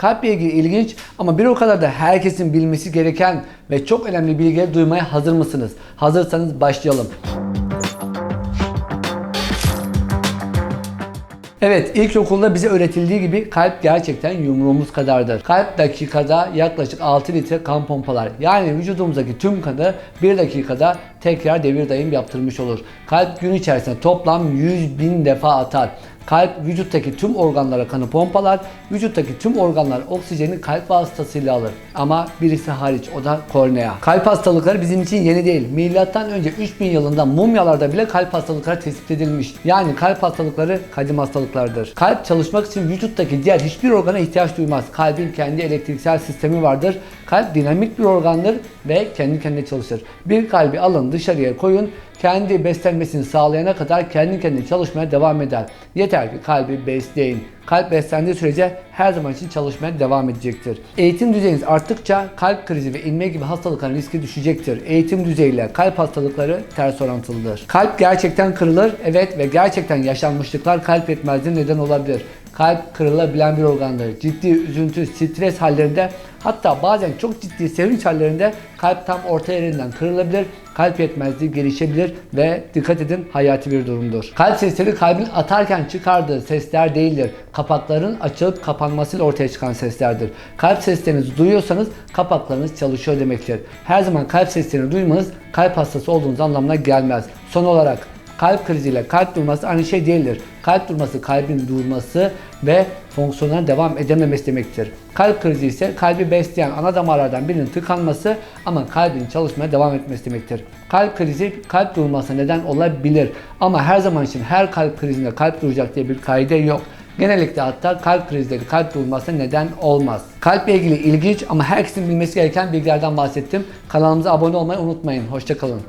Kalple ilgili ilginç ama bir o kadar da herkesin bilmesi gereken ve çok önemli bilgileri duymaya hazır mısınız? Hazırsanız başlayalım. Evet, ilkokulda bize öğretildiği gibi kalp gerçekten yumruğumuz kadardır. Kalp dakikada yaklaşık 6 litre kan pompalar. Yani vücudumuzdaki tüm kanı 1 dakikada tekrar devir dayım yaptırmış olur. Kalp gün içerisinde toplam 100 bin defa atar. Kalp vücuttaki tüm organlara kanı pompalar. Vücuttaki tüm organlar oksijeni kalp vasıtasıyla alır. Ama birisi hariç o da kornea. Kalp hastalıkları bizim için yeni değil. Milattan önce 3000 yılında mumyalarda bile kalp hastalıkları tespit edilmiş. Yani kalp hastalıkları kadim hastalıklardır. Kalp çalışmak için vücuttaki diğer hiçbir organa ihtiyaç duymaz. Kalbin kendi elektriksel sistemi vardır. Kalp dinamik bir organdır ve kendi kendine çalışır. Bir kalbi alın dışarıya koyun kendi beslenmesini sağlayana kadar kendi kendine çalışmaya devam eder. Yeter ki kalbi besleyin. Kalp beslendiği sürece her zaman için çalışmaya devam edecektir. Eğitim düzeyiniz arttıkça kalp krizi ve inme gibi hastalıkların riski düşecektir. Eğitim düzeyiyle kalp hastalıkları ters orantılıdır. Kalp gerçekten kırılır. Evet ve gerçekten yaşanmışlıklar kalp yetmezliğine neden olabilir. Kalp kırılabilen bir organdır. Ciddi üzüntü, stres hallerinde hatta bazen çok ciddi sevinç hallerinde kalp tam orta yerinden kırılabilir. Kalp yetmezliği gelişebilir ve dikkat edin hayati bir durumdur. Kalp sesleri kalbin atarken çıkardığı sesler değildir. Kapakların açılıp kapanmasıyla ortaya çıkan seslerdir. Kalp seslerinizi duyuyorsanız kapaklarınız çalışıyor demektir. Her zaman kalp seslerini duymanız kalp hastası olduğunuz anlamına gelmez. Son olarak Kalp kriziyle kalp durması aynı şey değildir. Kalp durması kalbin durması ve fonksiyonuna devam edememesi demektir. Kalp krizi ise kalbi besleyen ana damarlardan birinin tıkanması ama kalbin çalışmaya devam etmesi demektir. Kalp krizi kalp durmasına neden olabilir ama her zaman için her kalp krizinde kalp duracak diye bir kaide yok. Genellikle hatta kalp krizleri kalp durmasına neden olmaz. Kalple ilgili ilginç ama herkesin bilmesi gereken bilgilerden bahsettim. Kanalımıza abone olmayı unutmayın. Hoşçakalın.